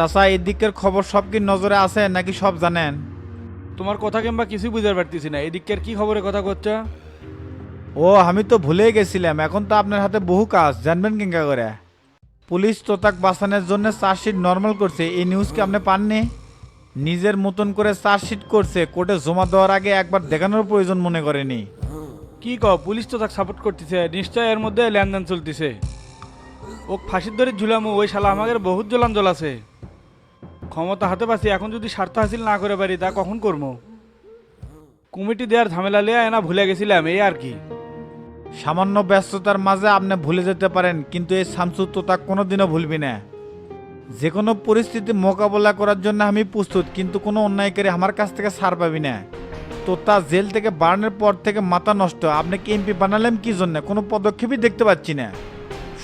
চাচা এই দিকের খবর সব কি নজরে আছে নাকি সব জানেন? তোমার কথা কিংবা কিছুই বুঝতে পারতেছি না। এদিকের কি খবরে কথা করছ ও আমি তো ভুলেই গেছিলাম। এখন তো আপনার হাতে বহু কাজ। জানবেন কিংকা করে? পুলিশ তোতাক বাঁচানোর জন্য চার্জশিট নর্মাল করছে। এই নিউজ কি আপনি পাননি? নিজের মতন করে চার্জশিট করছে। কোর্টে জমা দেওয়ার আগে একবার দেখানোর প্রয়োজন মনে করেনি। কি কও পুলিশ তো তাকে সাপোর্ট করতেছে। নিশ্চয় এর মধ্যে লেনদেন চলতেছে। ও ফাঁসির ধরে ঝুলামু ওই শালা আমাদের বহুত জ্বলান জ্বলাছে ক্ষমতা হাতে পাচ্ছি, এখন যদি স্বার্থ হাসিল না করে পারি, তা কখন করব কমিটি দেওয়ার ঝামেলা লিয়া এনা ভুলে গেছিলাম, এই আর কি? সামান্য ব্যস্ততার মাঝে আপনি ভুলে যেতে পারেন, কিন্তু এই শামসু তোতাক কোনোদিনও ভুলবি না। যে কোনো পরিস্থিতি মোকাবেলা করার জন্য আমি প্রস্তুত, কিন্তু কোনো অন্যায়কারী আমার কাছ থেকে ছাড় পাবি না। তোতা জেল থেকে বাড়ানোর পর থেকে মাথা নষ্ট, আপনি কি এমপি বানালেন কি জন্য? কোনো পদক্ষেপই দেখতে পাচ্ছি না।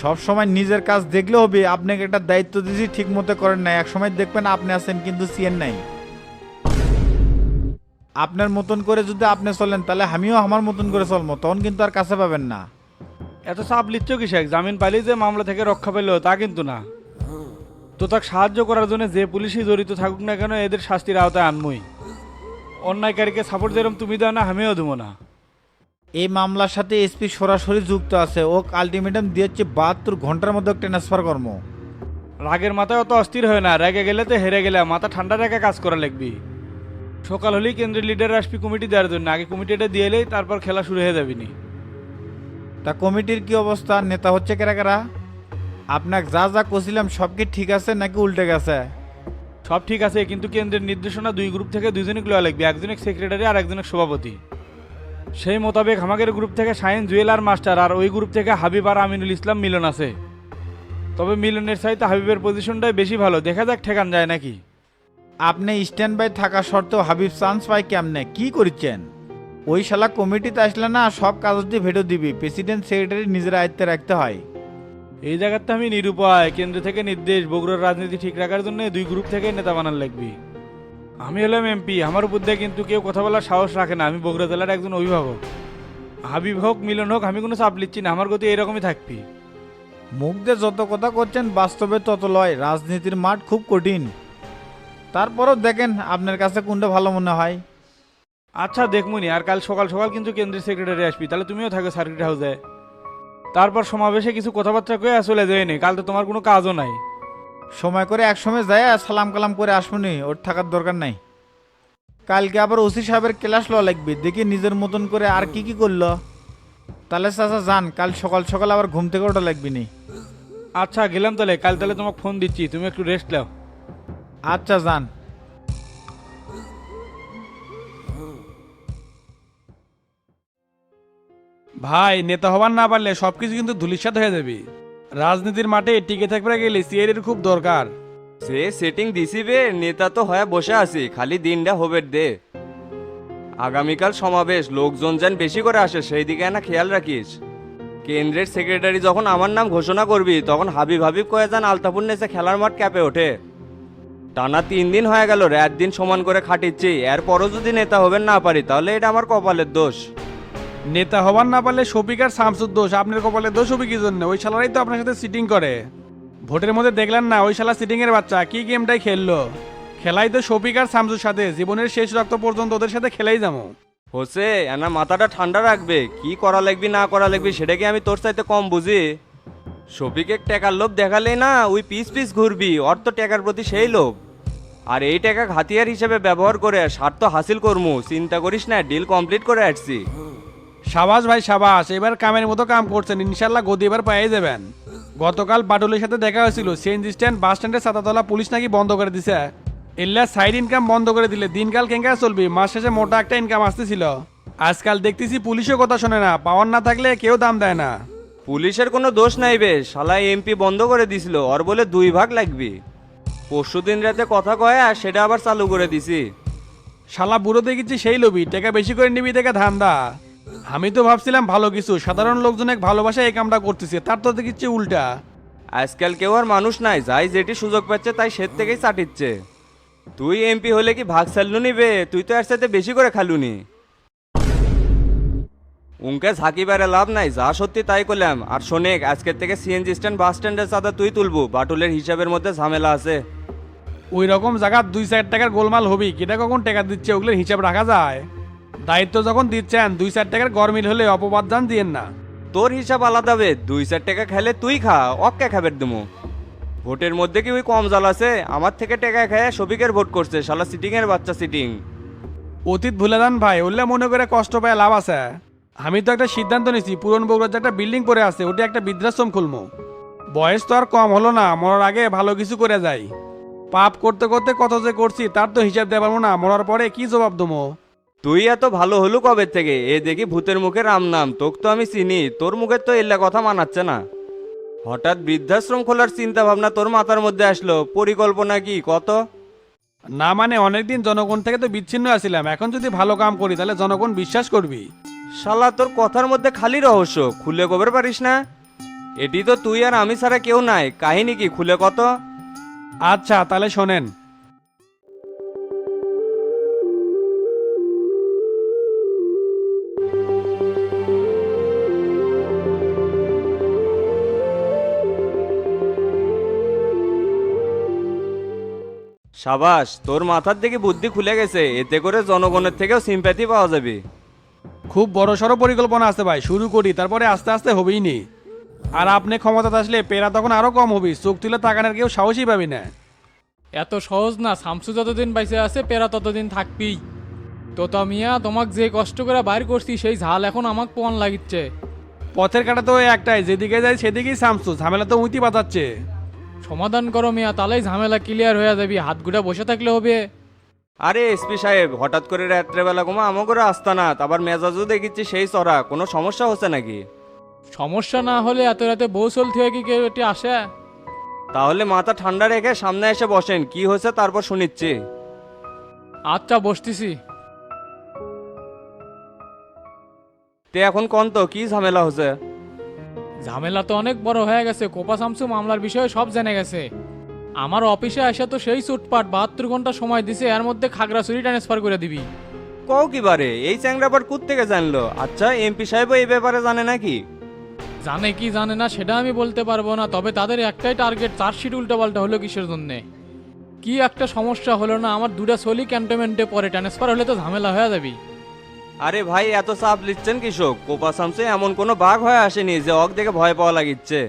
সব সময় নিজের কাজ দেখলে হবে, আপনাকে একটা দায়িত্ব দিয়েছি ঠিক মতো করেন না এক সময় দেখবেন আপনি আছেন কিন্তু সিএন নাই। আপনার মতন করে যদি আপনি চলেন, তাহলে আমিও আমার মতন করে চলবো, তখন কিন্তু আর কাছে পাবেন না। এত চাপ লিচ্ছ শেখ জামিন পাইলেই যে মামলা থেকে রক্ষা পেল, তা কিন্তু না। তো তাকে সাহায্য করার জন্য যে পুলিশই জড়িত থাকুক না কেন, এদের শাস্তির আওতায় আনমই। অন্যায়কারীকে সাপোর্ট যেরকম তুমি দাও না, আমিও দেবো না। এই মামলার সাথে এসপি সরাসরি যুক্ত আছে। ও আলটিমেটাম দিয়েছে বাহাত্তর ঘণ্টার মধ্যে ট্রান্সফার কর্ম। রাগের মাথায় অত অস্থির হয় না। রেগে গেলে তো হেরে গেলে মাথা ঠান্ডা রেখে কাজ করা লাগবি। সকাল হলেই কেন্দ্রের লিডার আসবি কমিটি দেওয়ার জন্য। আগে কমিটিটা দিয়ে এলেই তারপর খেলা শুরু হয়ে যাবি নি। তা কমিটির কি অবস্থা? নেতা হচ্ছে কেরা কেরা? আপনাকে যা যা কছিলাম সব কি ঠিক আছে নাকি উল্টে গেছে? সব ঠিক আছে কিন্তু কেন্দ্রের নির্দেশনা দুই গ্রুপ থেকে দুইজনে লওয়া লাগবে। একজনের সেক্রেটারি আর একজনের সভাপতি। সেই মোতাবেক আমাদের গ্রুপ থেকে সায়েন্স জুয়েল আর মাস্টার আর ওই গ্রুপ থেকে হাবিব আর আমিনুল ইসলাম মিলন আছে। তবে মিলনের চাইতে হাবিবের পজিশনটাই বেশি ভালো। দেখা যাক ঠেকান যায় নাকি। আপনি স্ট্যান্ড বাই থাকা সত্ত্বেও হাবিব চান্স পাই কেমনে? কি করছেন? ওই শালা কমিটিতে আসলে না সব কাগজ দিয়ে ভেটো দিবি। প্রেসিডেন্ট সেক্রেটারি নিজের আয়ত্তে রাখতে হয়। এই জায়গাতে আমি নিরুপায়। কেন্দ্র থেকে নির্দেশ। বগুড়ার রাজনীতি ঠিক রাখার জন্য দুই গ্রুপ থেকে নেতা বানান লাগবি। আমি হলাম এমপি আমার উপর দিয়ে কিন্তু কেউ কথা বলার সাহস রাখে না। আমি বগুড়া জেলার একজন অভিভাবক। হাবিব হোক মিলন হোক আমি কোনো চাপ লিচ্ছি না আমার গতি এরকমই থাকবি। মুখ দিয়ে যত কথা করছেন বাস্তবে তত লয়। রাজনীতির মাঠ খুব কঠিন। তারপরও দেখেন আপনার কাছে কোনটা ভালো মনে হয়। আচ্ছা দেখমুনি আর কাল সকাল সকাল কিন্তু কেন্দ্রীয় সেক্রেটারি আসবি তাহলে তুমিও থাকো সার্কিট হাউসে তারপর সমাবেশে কিছু কথাবার্তা কয়ে চলে যায়নি কাল তো তোমার কোনো কাজও নাই। সময় করে এক সময় যায় আর সালাম কালাম করে আসবনি ওর থাকার দরকার নাই। কালকে আবার ওসি সাহেবের ক্লাস লওয়া লাগবে দেখি নিজের মতন করে আর কি কি করল। তাহলে চাচা যান কাল সকাল সকাল আবার ঘুম থেকে ওটা লাগবে নি আচ্ছা গেলাম তাহলে কাল তাহলে তোমাকে ফোন দিচ্ছি তুমি একটু রেস্ট নাও। আচ্ছা যান। ভাই নেতা হবার না পারলে সবকিছু কিন্তু ধুলিসাত হয়ে যাবে। রাজনীতির মাঠে টিকে থাকবে গেলে সিআইয়ের খুব দরকার। সে সেটিং দিছিবে নেতা তো হয়ে বসে আছি, খালি দিনটা হবে দে। আগামীকাল সমাবেশ, লোকজন যেন বেশি করে আসে সেই দিকে না খেয়াল রাখিস। কেন্দ্রের সেক্রেটারি যখন আমার নাম ঘোষণা করবি, তখন হাবিব হাবিব কয়ে যান আলতাপুর নেচে খেলার মাঠ ক্যাপে ওঠে। টানা তিন দিন হয়ে গেল রাত দিন সমান করে খাটিচ্ছি, এরপরও যদি নেতা হবেন না পারি, তাহলে এটা আমার কপালের দোষ। নেতা হবার না পারলে শফিক আর শামসুর দোষ। আপনার কপালে দোষ হবে কি জন্য? ওই শালারাই তো আপনার সাথে সিটিং করে। ভোটের মধ্যে দেখলেন না, ওই শালা সিটিং এর বাচ্চা। কি গেমটাই খেললো? খেলাই তো শফিক আর শামসুর সাথে। জীবনের শেষ রক্ত পর্যন্ত ওদের সাথে খেলাই যাব। হোসে, এনা মাথাটা ঠান্ডা রাখবে। কি করা লাগবি, না করা লাগবি, সেটা কি আমি তোর চাইতে কম বুঝি? শফিকে টাকার লোভ দেখালেই না ওই পিস পিস ঘুরবি। অর্থ টাকার প্রতি সেই লোভ। আর এই টাকা হাতিয়ার হিসেবে ব্যবহার করে স্বার্থ হাসিল করমু। চিন্তা করিস না ডিল কমপ্লিট করে আসছি। সাবাস ভাই সাবাস এবার কামের মতো কাম করছেন ইনশাল্লাহ গদি এবার পেয়ে যাবেন গতকাল বাটুলের সাথে দেখা হয়েছিল সিএনজি স্ট্যান্ড বাস স্ট্যান্ডে সাতাতলা পুলিশ নাকি বন্ধ করে দিছে। এল্লা সাইড ইনকাম বন্ধ করে দিলে দিনকাল কেঙ্কা চলবি মাস শেষে মোটা একটা ইনকাম আসতেছিল। আজকাল দেখতেছি পুলিশও কথা শোনে না পাওয়ার না থাকলে কেউ দাম দেয় না। পুলিশের কোনো দোষ নাই বে শালা এমপি বন্ধ করে দিছিল ওর বলে দুই ভাগ লাগবি। পরশু দিন রাতে কথা কয় আর সেটা আবার চালু করে দিছি। শালা বুড়ো দেখেছি সেই লবি টাকা বেশি করে নিবি দেখে ধান্দা। আমি তো ভাবছিলাম ভালো কিছু। সাধারণ লোকজন এক ভালোবাসা এই কামটা করতেছে। তার তো দেখিচ্ছি উল্টা। আজকাল কেউ আর মানুষ নাই। যাই যেটি সুযোগ পাচ্ছে তাই সে থেকেই চাটিচ্ছে তুই এমপি হলে কি ভাগ ছাড়লুনি বে? তুই তো এর সাথে বেশি করে খালুনি উনকে ঝাঁকি বেড়ে লাভ নাই। যা সত্যি তাই করলাম। আর শোনেক আজকের থেকে সিএনজি স্ট্যান্ড বাস স্ট্যান্ডের চাঁদা তুই তুলবো। বাটুলের হিসাবের মধ্যে ঝামেলা আছে। ওই রকম জায়গা দুই চার টাকার গোলমাল হবি। কেটা কখন টাকা দিচ্ছে ওগুলোর হিসাব রাখা যায়। দায়িত্ব যখন দিচ্ছেন দুই চার টাকার গরমিল হলে অপবাদ জান দিয়েন না। তোর হিসাব আলাদা বে দুই চার টাকা খেলে তুই খা অক্কা খাবার দেবো ভোটের মধ্যে কি ওই কম জাল আছে? আমার থেকে টাকা খায় শফিকের ভোট করছে শালা সিটিং এর বাচ্চা সিটিং অতীত ভুলে যান ভাই উল্লে মনে করে কষ্ট পায় লাভ আছে। আমি তো একটা সিদ্ধান্ত নিছি পুরন বগুড়ার যে একটা বিল্ডিং পড়ে আছে ওটা একটা বৃদ্ধাশ্রম খুলবো বয়স তো আর কম হলো না মরার আগে ভালো কিছু করে যাই। পাপ করতে করতে কত যে করছি তার তো হিসাব দেওয়া পারব না মরার পরে কি জবাব দমো তুই এত ভালো হলু কবে থেকে? এ দেখি ভূতের মুখে রাম নাম। তোকে তো আমি চিনি। তোর মুখের তো এল্লা কথা মানাচ্ছে না। হঠাৎ বৃদ্ধাশ্রম খোলার চিন্তা ভাবনা তোর মাথার মধ্যে আসলো। পরিকল্পনা কি? কত? না মানে অনেকদিন জনগণ থেকে তো বিচ্ছিন্ন আছিলাম। এখন যদি ভালো কাম করি তাহলে জনগণ বিশ্বাস করবি। শালা তোর কথার মধ্যে খালি রহস্য। খুলে কবে পারিস না? এটি তো তুই আর আমি ছাড়া কেউ নাই। কাহিনী কি? খুলে কত? আচ্ছা তাহলে শোনেন। সাবাস তোর মাথার দিকে বুদ্ধি খুলে গেছে। এতে করে জনগণের থেকেও সিম্প্যাথি পাওয়া যাবে। খুব বড় সড়ো পরিকল্পনা আছে ভাই শুরু করি তারপরে আস্তে আস্তে হবেই নি। আর আপনি ক্ষমতাতে আসলে পেরা তখন আরও কম হবি চোখ তুলে তাকানোর কেউ সাহসই পাবি না। এত সহজ না শামসু যতদিন বাইসে আছে পেরা ততদিন থাকবি। তো তো মিয়া তোমাক যে কষ্ট করে বাইর করছি সেই ঝাল এখন আমাক পোয়ান লাগিচ্ছে। পথের কাটা তো একটাই যেদিকে যাই সেদিকেই সামসু ঝামেলা তো উঁতি বাঁচাচ্ছে সমাধান করো মিয়া তাহলেই ঝামেলা ক্লিয়ার হয়ে যাবি। হাত গুটা বসে থাকলে হবে। আরে এসপি সাহেব হঠাৎ করে রাত্রেবেলা ঘুমা আমাকে আসতা না আবার মেজাজও দেখিচ্ছি সেই চড়া কোনো সমস্যা হচ্ছে নাকি? সমস্যা না হলে এত রাতে বউ চলতে হয় কি কেউ এটি আসে? তাহলে মাথা ঠান্ডা রেখে সামনে এসে বসেন কি হয়েছে তারপর শুনিচ্ছি। আচ্ছা বসতেছি। তে এখন কন তো কি ঝামেলা হচ্ছে? ঝামেলা তো অনেক বড় হয়ে গেছে। কোপা শামসু মামলার বিষয়ে সব জেনে গেছে। আমার অফিসে আসা তো সেই চুটপাট বাহাত্তর ঘণ্টা সময় দিছে এর মধ্যে খাগড়াছড়ি ট্রান্সফার করে দিবি। কও কি বারে এই চ্যাংরাবার কুত থেকে জানলো? আচ্ছা এমপি সাহেব এই ব্যাপারে জানে নাকি? জানে কি জানে না সেটা আমি বলতে পারব না তবে তাদের একটাই টার্গেট চার্জশিট উল্টোপাল্টা হলো কিসের জন্য? কি একটা সমস্যা হলো না আমার দুটা সলি ক্যান্টনমেন্টে পরে ট্রান্সফার হলে তো ঝামেলা হয়ে যাবি। আরে ভাই এত চাপ লিখছেন কৃষক। কোপা সামসে এমন কোনো বাঘ হয়ে আসেনি যে অক দেখে ভয় পাওয়া লাগিচ্ছে।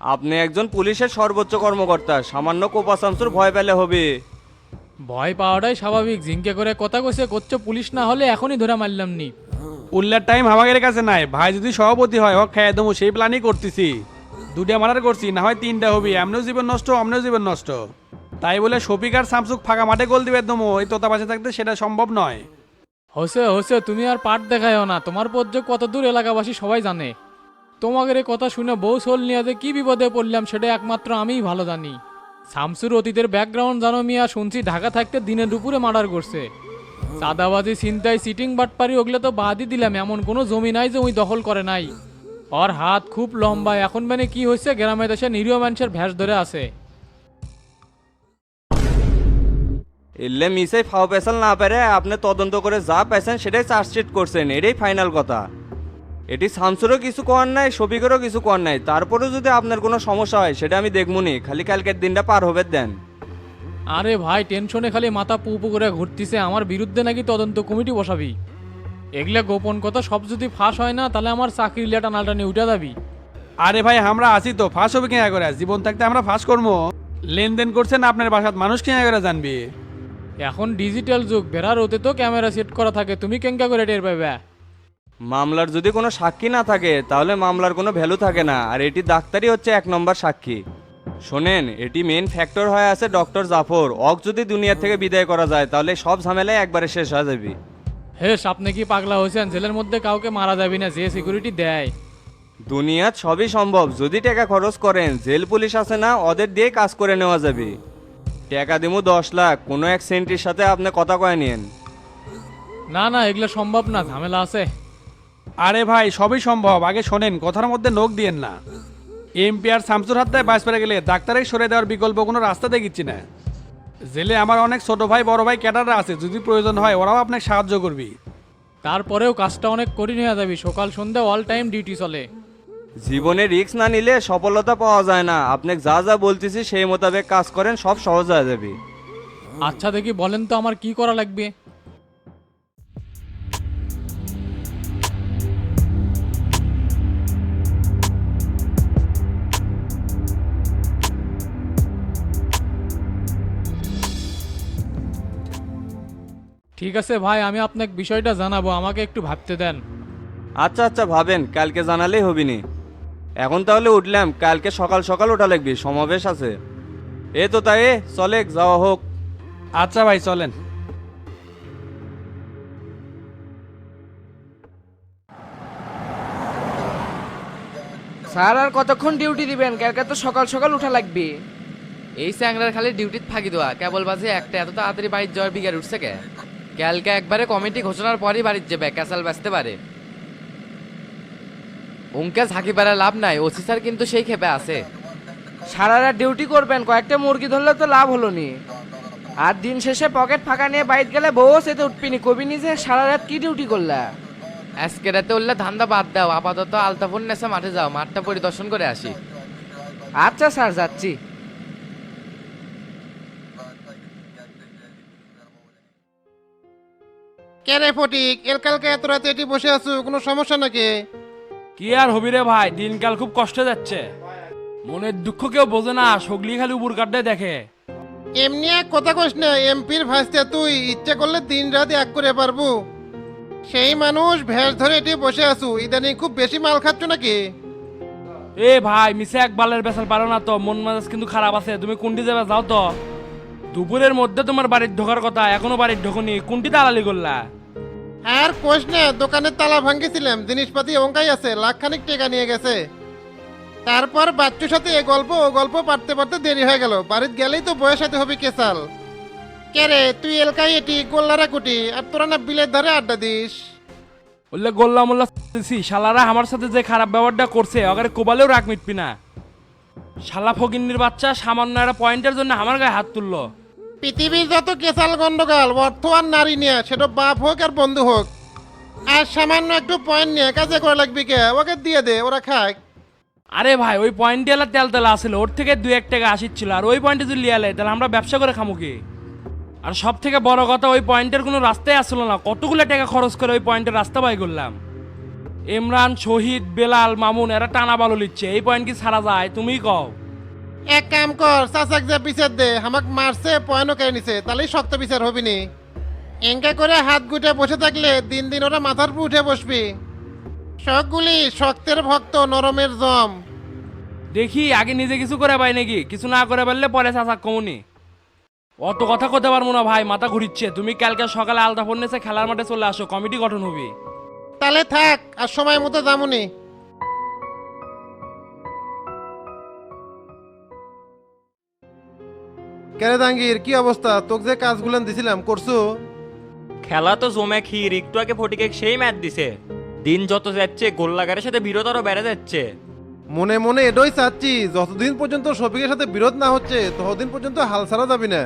আপনি একজন পুলিশের সর্বোচ্চ কর্মকর্তা সামান্য কোপা সামসুর ভয় পেলে হবে। ভয় পাওয়াটাই স্বাভাবিক। জিঙ্কে করে কথা কইছে করছ পুলিশ না হলে এখনই ধরে মারলাম নি। উল্লার টাইম আমাদের কাছে নাই। ভাই যদি সভাপতি হয় হোক খেয়ে দেবো সেই প্ল্যানই করতেছি। দুটা মারার করছি না হয় তিনটা হবি। এমনিও জীবন নষ্ট অমনিও জীবন নষ্ট। তাই বলে শফিক আর সামসুক ফাঁকা মাঠে গোল দিবে দমো ওই তোতা পাশে থাকতে সেটা সম্ভব নয়। হোসে হোসে, তুমি আর পাট দেখায়ও না। তোমার পর্য কত দূর এলাকাবাসী সবাই জানে। তোমাদের এই কথা শুনে বউ সোল নিয়ে যে কি বিপদে পড়লাম, সেটা একমাত্র আমিই ভালো জানি। শামসুর অতীতের ব্যাকগ্রাউন্ড জানো মিয়া, শুনছি ঢাকা থাকতে দিনে দুপুরে মার্ডার করছে। চাঁদাবাজি চিন্তায় সিটিং বাটপারি, ওগুলো তো বাদই দিলাম। এমন কোনো জমি নাই যে ওই দখল করে নাই। ওর হাত খুব লম্বা, এখন মানে কি হয়েছে গ্রামে দেশে নিরীহ মানুষের ভ্যাস ধরে আছে। এলে মিসে ফাও পেশাল না পেরে আপনি তদন্ত করে যা পেয়েছেন সেটাই চার্জশিট করছেন এটাই ফাইনাল কথা। এটি শামসুরও কিছু করার নাই শফিকেরও কিছু করার নাই তারপরেও যদি আপনার কোনো সমস্যা হয় সেটা আমি দেখবনি খালি কালকের দিনটা পার হবে দেন। আরে ভাই টেনশনে খালি মাথা পু পু করে ঘুরতিছে আমার বিরুদ্ধে নাকি তদন্ত কমিটি বসাবি? এগুলা গোপন কথা সব যদি ফাঁস হয় না তাহলে আমার চাকরির লেটা নালটা নিয়ে উঠে যাবি। আরে ভাই আমরা আছি তো ফাঁস হবে কেনা করে? জীবন থাকতে আমরা ফাঁস করব লেনদেন করছেন আপনার বাসাত মানুষ কেনা করে জানবি? এখন ডিজিটাল যুগ বেড়ার ওতে তো ক্যামেরা সেট করা থাকে তুমি কেঙ্কা করে টের পাবে মামলার যদি কোনো সাক্ষী না থাকে তাহলে মামলার কোনো ভ্যালু থাকে না আর এটি ডাক্তারই হচ্ছে এক নম্বর সাক্ষী। শোনেন এটি মেন ফ্যাক্টর হয়ে আছে ডক্টর জাফর। অক যদি দুনিয়া থেকে বিদায় করা যায় তাহলে সব ঝামেলাই একবারে শেষ হয়ে যাবে। হেস আপনি কি পাগলা হয়েছেন? জেলের মধ্যে কাউকে মারা যাবি না যে সিকিউরিটি দেয়। দুনিয়াত সবই সম্ভব। যদি টাকা খরচ করেন জেল পুলিশ আছে না ওদের দিয়ে কাজ করে নেওয়া যাবে। টাকা দিমু দশ লাখ। কোনো এক সেন্টির সাথে আপনি কথা কয়ে নিন না না এগুলো সম্ভব না ঝামেলা আছে। আরে ভাই সবই সম্ভব। আগে শোনেন কথার মধ্যে নোক দিয়েন না। এমপি আর শামসুর হাত বাস পেরে গেলে ডাক্তারে সরে দেওয়ার বিকল্প কোনো রাস্তা দেখিচ্ছি না। জেলে আমার অনেক ছোট ভাই বড় ভাই ক্যাডাররা আছে। যদি প্রয়োজন হয় ওরাও আপনাকে সাহায্য করবি। তারপরেও কাজটা অনেক কঠিন হয়ে যাবি। সকাল সন্ধ্যা অল টাইম ডিউটি চলে। জীবনে রিস্ক না নিলে সফলতা পাওয়া যায় না। আপনি যা যা বলতেছি সেই মোতাবেক কাজ করেন সব সহজ হয়ে যাবে। আচ্ছা দেখি বলেন তো আমার কি করা লাগবে। ঠিক আছে ভাই আমি আপনাকে বিষয়টা জানাব আমাকে একটু ভাবতে দেন। আচ্ছা আচ্ছা ভাবেন কালকে জানালেই হবিনি। এখন তাহলে উঠলাম কালকে সকাল সকাল ওঠা লাগবি সমাবেশ আছে। এ তো তাই এ, চলে যাওয়া হোক। আচ্ছা ভাই চলেন। স্যার আর কতক্ষণ ডিউটি দিবেন? কালকে তো সকাল সকাল উঠা লাগবে। এই স্যাংরার খালি ডিউটিত ফাঁকি দেওয়া। কেবল বাজে একটা এত তাড়াতাড়ি বাড়ির যাওয়ার বিঘার উঠছে কে? কালকে একবারে কমিটি ঘোষণার পরই বাড়ির যাবে ক্যাসাল বাঁচতে পারে। ঝাঁকি পারা লাভ নাই ওসি স্যার কিন্তু সেই খেপে আছে। সারা রাত ডিউটি করবেন কয়েকটা মুরগি ধরলে তো লাভ হলো নি আর দিন শেষে পকেট ফাঁকা নিয়ে বাইরে গেলে বউ সেতে উঠবিনি কবি নিজে সারা রাত কি ডিউটি করলা? আজকে রাতে উঠলে ধান্দা বাদ দাও আপাতত আলতাফুন নেসে মাঠে যাও মাঠটা পরিদর্শন করে আসি। আচ্ছা স্যার যাচ্ছি। কে রে ফটিক এর কালকে এত রাতে এটি বসে আছো কোনো সমস্যা নাকি? কি আর হবি রে ভাই? দিনকাল খুব কষ্টে যাচ্ছে। মনের দুঃখ কেউ বোঝে না সগলি খালি উপর কাটতে দেখে। এমনি এক কথা কইস না এমপির ভাসতে তুই ইচ্ছে করলে দিন রাত এক করে পারব। সেই মানুষ ভেস ধরে এটি বসে আছো ইদানিং খুব বেশি মাল খাচ্ছ নাকি? এ ভাই মিশে এক বালের বেসাল পারো না তো মন মেজাজ কিন্তু খারাপ আছে তুমি কোনটি যাবে যাও তো। দুপুরের মধ্যে তোমার বাড়ির ঢোকার কথা এখনও বাড়ির ঢোকনি কোনটি তালালি করলা। আর কোষ না, দোকানের তালা ভাঙ্গিছিলাম, জিনিসপাতি অঙ্কাই আছে, লাখখানিক টাকা নিয়ে গেছে। তারপর বাচ্চুর সাথে এ গল্প, ও গল্প পারতে পারতে দেরি হয়ে গেল, বাড়িতে গেলেই তো বয়স সাথে হবে কেসাল কে রে, তুই এলকাই এটি, গোল্লারা কুটি, আর তোরা না বিলের ধারে আড্ডা দিস? বললে গোল্লা মোল্লা শালারা আমার সাথে যে খারাপ ব্যবহারটা করছে ওখানে কোবালেও রাগ মিটবি না। শালা ফকিন্নির বাচ্চা সামান্য একটা পয়েন্টের জন্য আমার গায়ে হাত তুললো। পৃথিবীর যত কেসাল গন্ডগোল অর্থ আর নারী নিয়ে, সেটা বাপ হোক আর বন্ধু হোক। আর সামান্য একটু পয়েন্ট নিয়ে কাজে করে লাগবি কে? ওকে দিয়ে দে, ওরা খাক। আরে ভাই, ওই পয়েন্টে এলা তেল তেলা আসছিল, ওর থেকে দুই এক টাকা আসিচ্ছিল আর ওই পয়েন্টে যদি লিয়ালে, তাহলে আমরা ব্যবসা করে খামু কি? আর সব থেকে বড় কথা, ওই পয়েন্টের কোনো রাস্তাই আসলো না, কতগুলো টাকা খরচ করে ওই পয়েন্টের রাস্তা বাই করলাম। ইমরান, শহীদ, বেলাল, মামুন, এরা টানা বালু লিচ্ছে এই পয়েন্ট কি ছাড়া যায়, তুমিই কও। এক কাম কর চাচাক যে বিচার দে আমাক মারছে পয়েন্টও কেড়ে নিছে তাহলেই শক্ত বিচার হবি নি। এঙ্কা করে হাত গুটে বসে থাকলে দিন দিন ওরা মাথার উপর উঠে বসবি। শখগুলি শক্তের ভক্ত নরমের জম। দেখি আগে নিজে কিছু করে পাই নাকি? কিছু না করে পারলে পরে চাচা কমুনি। অত কথা করতে পারব না ভাই মাথা ঘুরিচ্ছে। তুমি কালকে সকালে আলতা ফোন খেলার মাঠে চলে আসো কমিটি গঠন হবে। তাহলে থাক আর সময় মতো যামুনি। কেরে দাঙ্গির কি অবস্থা? তোকে যে কাজগুলো দিছিলাম করছ? খেলা তো জমে ক্ষীর একটু আগে ফটিকে সেই ম্যাচ দিছে। দিন যত যাচ্ছে গোল্লাগারের সাথে বিরোধ বেড়ে যাচ্ছে। মনে মনে এটাই চাচ্ছি যতদিন পর্যন্ত শফিকের সাথে বিরোধ না হচ্ছে ততদিন পর্যন্ত হাল ছাড়া যাবি না।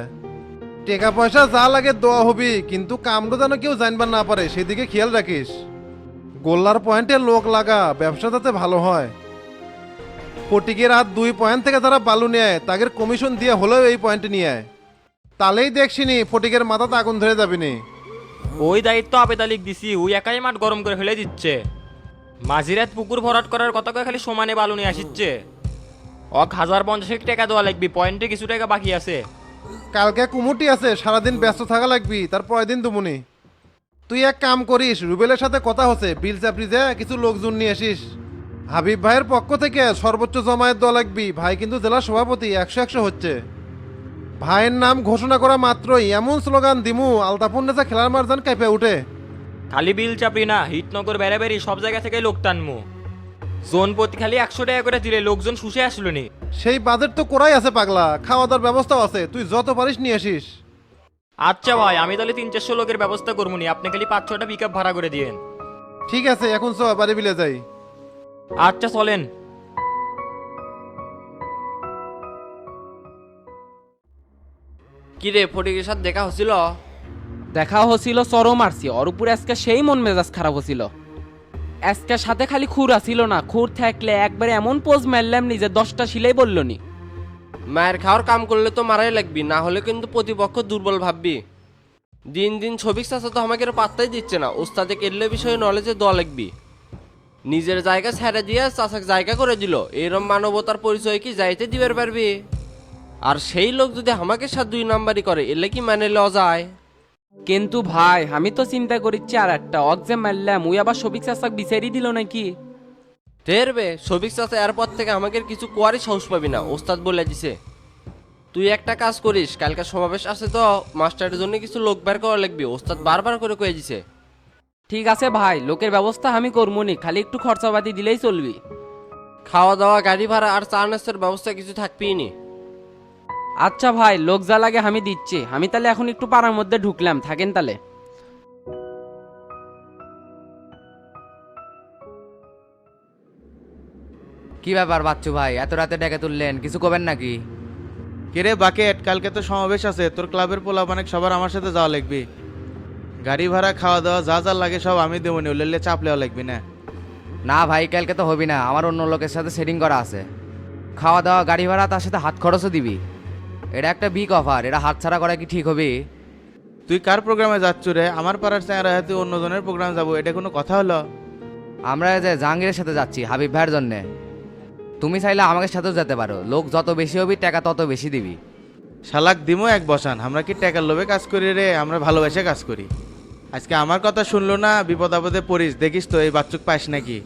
টাকা পয়সা যা লাগে দেওয়া হবি কিন্তু কামড়ো যেন কেউ জানবার না পারে সেদিকে খেয়াল রাখিস। গোল্লার পয়েন্টে লোক লাগা ব্যবসা যাতে ভালো হয়। ফটিকের আর দুই পয়েন্ট থেকে তারা বালু নেয় তাদের কমিশন দিয়ে হলেও এই পয়েন্টে নিয়ে আয়। তাহলেই দেখছিনি ফটিকের মাথাতে আগুন ধরে যাবিনি ওই দায়িত্ব আবেদালিক দিছি ওই একাই মাঠ গরম করে ফেলে দিচ্ছে। মাঝিরাত পুকুর ভরাট করার কথা কয়ে খালি সমানে বালু নিয়ে আসিচ্ছে। অক হাজার পঞ্চাশ টাকা দেওয়া লাগবে পয়েন্টে কিছু টাকা বাকি আছে। কালকে কুমুটি আছে সারাদিন ব্যস্ত থাকা লাগবি তার পরের দিন দুমুনি। তুই এক কাম করিস রুবেলের সাথে কথা হচ্ছে বিল চাপড়ি যে কিছু লোকজন নিয়ে আসিস। হাবিব ভাইয়ের পক্ষ থেকে সর্বোচ্চ জমায়েত দল লাগবি ভাই কিন্তু জেলা সভাপতি একশো একশো হচ্ছে। ভাইয়ের নাম ঘোষণা করা মাত্রই এমন স্লোগান দিমু আলতাপুর নেতা খেলার মারজান কেঁপে উঠে। খালি বিল চাপড়ি না হিটনগর বেড়াবেড়ি সব জায়গা থেকে লোক টানমু। জোন প্রতি খালি একশো টাকা করে দিলে লোকজন শুষে আসলো নি। সেই বাজেট তো করাই আছে পাগলা খাওয়া দাওয়ার ব্যবস্থাও আছে তুই যত পারিস নিয়ে আসিস। আচ্ছা ভাই আমি তাহলে তিন চারশো লোকের ব্যবস্থা করব নি আপনি খালি পাঁচ ছটা পিক ভাড়া করে দিয়েন। ঠিক আছে এখন চ বাড়ি বিলে যাই। আচ্ছা চলেন। কি রে ফটিকের সাথে দেখা হচ্ছিল? দেখা হচ্ছিল চরম মারছি ওর উপরে আজকে সেই মন মেজাজ খারাপ হচ্ছিল। আজকে সাথে খালি খুর আসিল না। খুর থাকলে একবারে এমন পোজ মারলাম নিজে দশটা সিলাই বলল নি মায়ের খাওয়ার কাম করলে তো মারাই লাগবি না হলে কিন্তু প্রতিপক্ষ দুর্বল ভাববি। দিন দিন ছবি চাচা তো আমাকে পাত্তাই দিচ্ছে না। ওস্তাদে কেরলে বিষয়ে নলেজে দোয়া লাগবি। নিজের জায়গা ছেড়ে দিয়ে চাচাকে জায়গা করে দিল। এরম মানবতার পরিচয় কি যাইতে দিবার পারবি? আর সেই লোক যদি আমাকে সাথে দুই নাম্বারই করে এলে কি মানে ল যায় কিন্তু ভাই আমি তো চিন্তা করিচ্ছি আর একটা অক্সে মারলাম ওই আবার সবিক চাষাক বিচারি দিল নাকি? তেরবে সবিক চাচা এরপর থেকে আমাকে কিছু কোয়ারই সাহস পাবি না ওস্তাদ বলে দিছে। তুই একটা কাজ করিস কালকে সমাবেশ আছে তো মাস্টারের জন্য কিছু লোক বের করা লাগবে ওস্তাদ বারবার করে কয়ে দিছে। ঠিক আছে ভাই লোকের ব্যবস্থা আমি করবনি খালি একটু খরচাপাতি দিলেই চলবি। খাওয়া দাওয়া গাড়ি ভাড়া আর চা নাস্তার ব্যবস্থা কিছু থাকবেই নি। আচ্ছা ভাই লোক যা লাগে আমি দিচ্ছি। আমি তাহলে এখন একটু পাড়ার মধ্যে ঢুকলাম থাকেন তাহলে। কি ব্যাপার বাচ্চু ভাই এত রাতে ডেকে তুললেন কিছু করবেন নাকি? কে কিরে বাকেট কালকে তো সমাবেশ আছে তোর ক্লাবের পোলা অনেক সবার আমার সাথে যাওয়া লাগবে। গাড়ি ভাড়া খাওয়া দাওয়া যা যা লাগে সব আমি দেবো নি ওলে চাপ লেওয়া লাগবে না। না ভাই কালকে তো হবি না আমার অন্য লোকের সাথে সেটিং করা আছে। খাওয়া দাওয়া গাড়ি ভাড়া তার সাথে হাত খরচও দিবি। এটা একটা বিগ অফার এটা হাত ছাড়া করা কি ঠিক হবে? তুই কার প্রোগ্রামে যাচ্ছ রে? আমার পাড়ার স্যাংরা তুই অন্যজনের প্রোগ্রাম যাব এটা কোনো কথা হলো? আমরা এই যে জাহাঙ্গীরের সাথে যাচ্ছি হাবিব ভাইয়ের জন্যে। তুমি চাইলে আমাকে সাথেও যেতে পারো লোক যত বেশি হবি টাকা তত বেশি দিবি। শালাক দিমো এক বসান আমরা কি টাকার লোভে কাজ করি রে? আমরা ভালোবেসে কাজ করি। আজকে আমার কথা শুনলো না বিপদ আপদে পড়িস দেখিস তো এই বাচ্চুক পাস নাকি?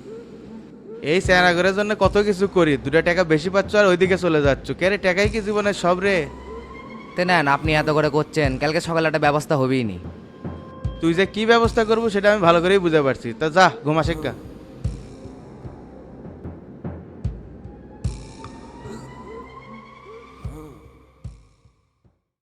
এই স্যারাগরের জন্য কত কিছু করি দুটো টাকা বেশি পাচ্ছ আর ওইদিকে চলে যাচ্ছ। কে রে টাকাই কি জীবনে সব রে? তে নেন আপনি এত করে করছেন কালকে সকালে একটা ব্যবস্থা হবেই নি। তুই যে কি ব্যবস্থা করব সেটা আমি ভালো করেই বুঝতে পারছি। তা যা ঘুমা শেখা